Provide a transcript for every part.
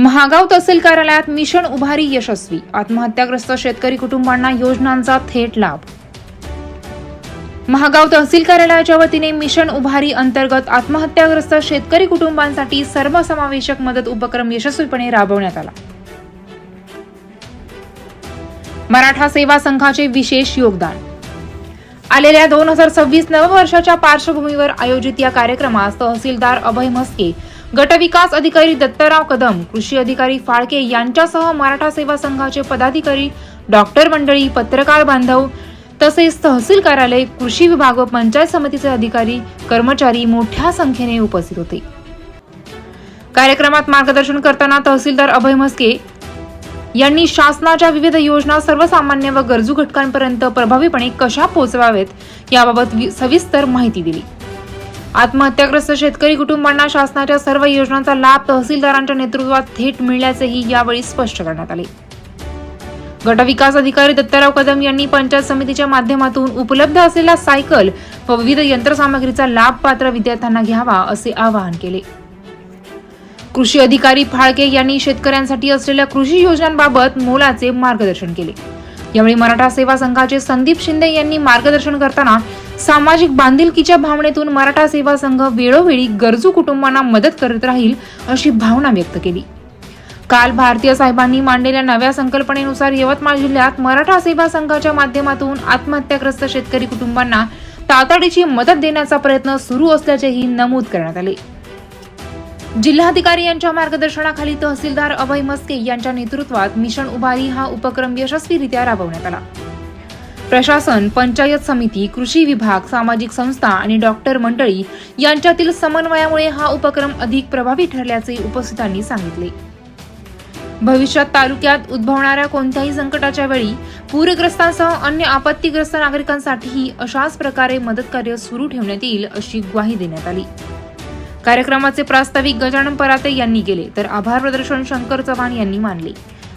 महागाव तहसील कार्यालयात मिशन उभारी यशस्वी. आत्महत्याग्रस्त शेतकरी कुटुंबांना योजनांचा थेट लाभ. महागाव तहसील कार्यालयाच्या वतीने मिशन उभारी अंतर्गत आत्महत्याग्रस्त शेतकरी कुटुंबांसाठी सर्वसमावेशक मदत उपक्रम यशस्वीपणे राबवण्यात आला. मराठा सेवा संघाचे विशेष योगदान. आलेल्या दोन हजार सव्वीस नववर्षाच्या पार्श्वभूमीवर आयोजित या कार्यक्रमास तहसीलदार अभय म्हस्के गटविकास अधिकारी दत्तराव कदम कृषी अधिकारी फाळके यांच्यासह मराठा सेवा संघाचे पदाधिकारी डॉक्टर मंडळी पत्रकार बांधव तसेच तहसील कार्यालय कृषी विभाग व पंचायत समितीचे अधिकारी कर्मचारी मोठ्या संख्येने उपस्थित होते. कार्यक्रमात मार्गदर्शन करताना तहसीलदार अभय म्हस्के यांनी शासनाच्या विविध योजना सर्वसामान्य व गरजू घटकांपर्यंत प्रभावीपणे कशा पोहोचवावेत याबाबत वि- सविस्तर माहिती दिली. आत्महत्याग्रस्त शेतकरी कुटुंबांना शासनाच्या सर्व योजनांचा लाभ तहसीलदारांच्या नेतृत्वात थेट मिळण्याचेही यावेळी स्पष्ट करण्यात आले. गटविकास अधिकारी दत्ताराव कदम यांनी पंचायत समितीच्या माध्यमातून उपलब्ध असलेला सायकल व विविध यंत्रसामग्रीचा लाभ पात्र विद्यार्थ्यांना घ्यावा असे आवाहन केले. कृषी अधिकारी फाळके यांनी शेतकऱ्यांसाठी असलेल्या कृषी योजनांबाबत मोलाचे मार्गदर्शन केले. यावेळी मराठा सेवा संघाचे संदीप शिंदे यांनी मार्गदर्शन करताना सामाजिक बांधिलकीच्या भावनेतून मराठा सेवा संघ वेळोवेळी गरजू कुटुंबांना मदत करत राहील अशी भावना व्यक्त केली. काल भारतीय साहेबांनी मांडलेल्या नव्या संकल्पनेनुसार यवतमाळ जिल्ह्यात मराठा सेवा संघाच्या माध्यमातून आत्महत्याग्रस्त शेतकरी कुटुंबांना तातडीची मदत देण्याचा प्रयत्न सुरू असल्याचेही नमूद करण्यात आले. जिल्हाधिकारी यांच्या मार्गदर्शनाखाली तहसीलदार अभय मस्के यांच्या नेतृत्वात मिशन उभारी हा उपक्रम यशस्वीरित्या राबवण्यात आला. प्रशासन पंचायत समिती कृषी विभाग सामाजिक संस्था आणि डॉक्टर मंडळी यांच्यातील समन्वयामुळे हा उपक्रम अधिक प्रभावी ठरल्याचे उपस्थितांनी सांगितले. भविष्यात तालुक्यात उद्भवणाऱ्या कोणत्याही संकटाच्या वेळी पूरग्रस्तांसह अन्य आपत्तीग्रस्त नागरिकांसाठीही अशाच प्रकारे मदत कार्य सुरू ठेवण्यात येईल अशी ग्वाही देण्यात आली. कार्यक्रमाचे प्रास्ताविक गजानन पराते यांनी केले तर आभार प्रदर्शन शंकर चव्हाण यांनी मानले.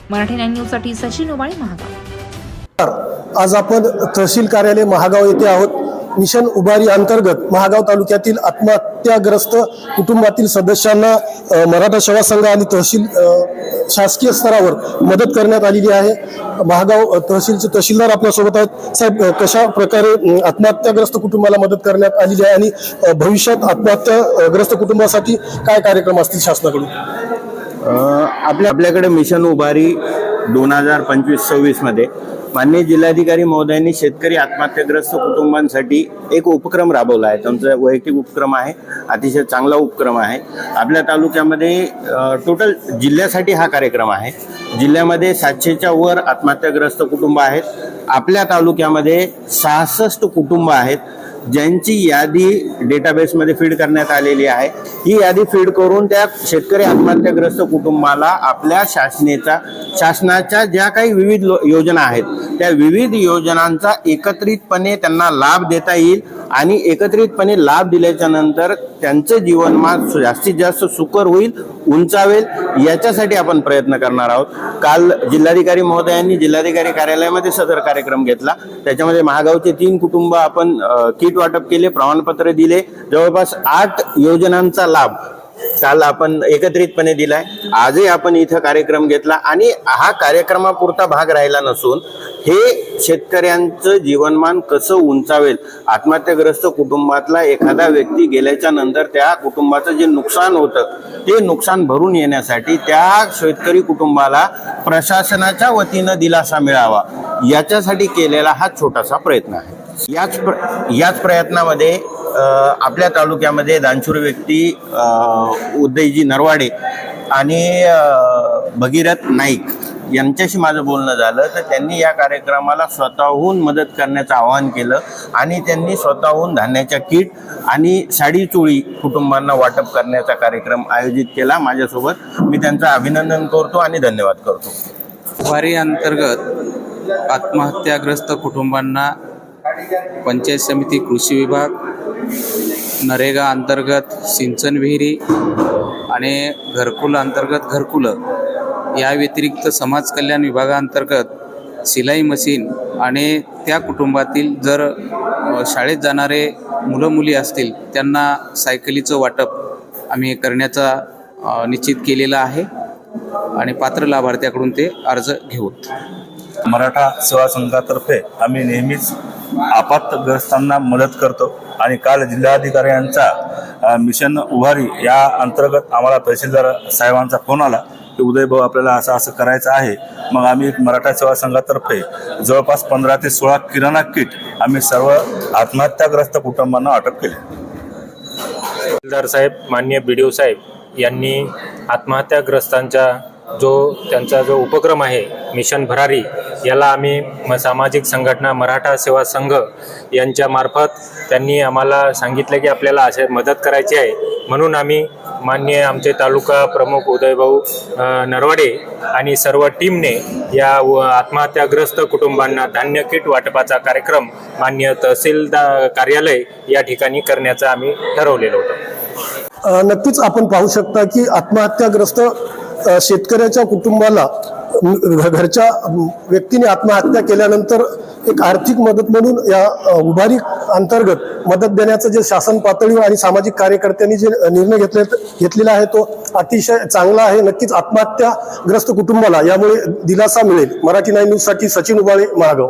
मराठी नाईन न्यूजसाठी सचिन उबाळे महागाव. आज आपण तहसील कार्यालय महागाव येथे आहोत. मिशन उभारी अंतर्गत महागाव तालुक्यातील आत्महत्याग्रस्त कुटुंबातील सदस्यांना मराठा सेवा संघ आणि तहसील शासकीय स्तरावर मदत करण्यात आलेली आहे. महागाव तहसीलचे तहसीलदार आपल्यासोबत आहेत. साहेब कशा प्रकारे आत्महत्याग्रस्त कुटुंबाला मदत करण्यात आलेली आहे आणि भविष्यात आत्महत्याग्रस्त कुटुंबासाठी काय कार्यक्रम असतील शासनाकडून? आपल्या आपल्याकडे मिशन उभारी दोन हजार पंचवीस सव्वीसमध्ये माननीय जिल्हाधिकारी महोदयांनी शेतकरी आत्महत्याग्रस्त कुटुंबांसाठी एक उपक्रम राबवला आहे. त्यांचा वैयक्तिक उपक्रम आहे. अतिशय चांगला उपक्रम आहे. आपल्या तालुक्यामध्ये टोटल जिल्ह्यासाठी हा कार्यक्रम आहे. जिल्ह्यामध्ये सातशेच्या वर आत्महत्याग्रस्त कुटुंब आहेत. आपल्या तालुक्यामध्ये सहासष्ट कुटुंब आहेत. ज्यांची यादी डेटाबेसमध्ये फीड करण्यात आलेली आहे ही यादी फीड करून त्या शेतकरी आत्महत्याग्रस्त कुटुंबाला आपल्या शासनेचा शासनाच्या ज्या काही विविध लो- योजना आहेत त्या विविध योजनांचा एकत्रितपणे त्यांना लाभ देता येईल आणि एकत्रितपणे लाभ दिल्याच्या नंतर त्यांचं जीवनमान जास्तीत जास्त सुकर होईल उंचावेल याच्यासाठी आपण प्रयत्न करणार आहोत. काल जिल्हाधिकारी महोदयांनी जिल्हाधिकारी कार्यालयामध्ये सदर कार्यक्रम घेतला. त्याच्यामध्ये महागावचे तीन कुटुंब आपण किट किट वाटप केले प्रमाणपत्र दिले. जवळपास आठ योजनांचा लाभ काल आपण एकत्रितपणे दिलाय. आजही आपण इथं कार्यक्रम घेतला आणि हा कार्यक्रमापुरता भाग राहिला नसून हे शेतकऱ्यांचं जीवनमान कसं उंचावेल आत्महत्याग्रस्त कुटुंबातला एखादा व्यक्ती गेल्याच्यानंतर त्या कुटुंबाचं जे नुकसान होतं ते नुकसान भरून येण्यासाठी त्या शेतकरी कुटुंबाला प्रशासनाच्या वतीनं दिलासा मिळावा याच्यासाठी केलेला हा छोटासा प्रयत्न आहे. याच प्र याच प्रयत्नामध्ये आपल्या तालुक्यामध्ये दानशूर व्यक्ती उदयजी नरवाडे आणि भगीरथ नाईक यांच्याशी माझं बोलणं झालं. तर त्यांनी या कार्यक्रमाला स्वतःहून मदत करण्याचं आवाहन केलं आणि त्यांनी स्वतःहून धान्याच्या किट आणि साडी चोळी कुटुंबांना वाटप करण्याचा कार्यक्रम आयोजित केला. माझ्यासोबत मी त्यांचं अभिनंदन करतो आणि धन्यवाद करतो. वारी अंतर्गत आत्महत्याग्रस्त कुटुंबांना पंचायत समिती कृषी विभाग नरेगा अंतर्गत सिंचन विहिरी आणि घरकुल अंतर्गत घरकुलं. या व्यतिरिक्त समाज कल्याण विभागाअंतर्गत सिलाई मशीन आणि त्या कुटुंबातील जर शाळेत जाणारे मुलं मुली असतील त्यांना सायकलीचं वाटप आम्ही करण्याचा निश्चित केलेला आहे आणि पात्र लाभार्थ्याकडून ते अर्ज घेऊत मराठा सेवा संघातर्फे आम्ही नेहमीच आपातग्रस्तांना मदत करतो. आणि काल जिल्हाधिकाऱ्यांचा मिशन उभारी या अंतर्गत आम्हाला तहसीलदार साहेबांचा फोन आला की उदय भाऊ आपल्याला असं असं करायचं आहे. मग आम्ही एक मराठा सेवा संघातर्फे जवळपास पंधरा ते सोळा किराणा किट आम्ही सर्व आत्महत्याग्रस्त कुटुंबांना अटक केले. तहसीलदार साहेब माननीय बी डी ओ साहेब यांनी आत्महत्याग्रस्तांच्या जो त्यांचा जो उपक्रम आहे मिशन भरारी याला आम्ही म सामाजिक संघटना मराठा सेवा संघ यांच्या मार्फत त्यांनी आम्हाला सांगितलं की आपल्याला असे मदत करायची आहे. म्हणून आम्ही मान्य आमचे तालुका प्रमुख उदयभाऊ नरवाडे आणि सर्व टीमने या आत्महत्याग्रस्त कुटुंबांना धान्य किट वाटपाचा कार्यक्रम मान्य तहसीलदार कार्यालय या ठिकाणी करण्याचं आम्ही ठरवलेलं होतं. नक्कीच आपण पाहू शकता की आत्महत्याग्रस्त शेतकऱ्याच्या कुटुंबाला घरच्या व्यक्तीने आत्महत्या केल्यानंतर एक आर्थिक मदत म्हणून या उभारी अंतर्गत मदत देण्याचं जे शासन पातळीवर आणि सामाजिक कार्यकर्त्यांनी जे निर्णय घेतले घेतलेला आहे तो अतिशय चांगला आहे. नक्कीच आत्महत्याग्रस्त कुटुंबाला यामुळे दिलासा मिळेल. मराठी नाईन न्यूजसाठी सचिन उबाळे महागाव.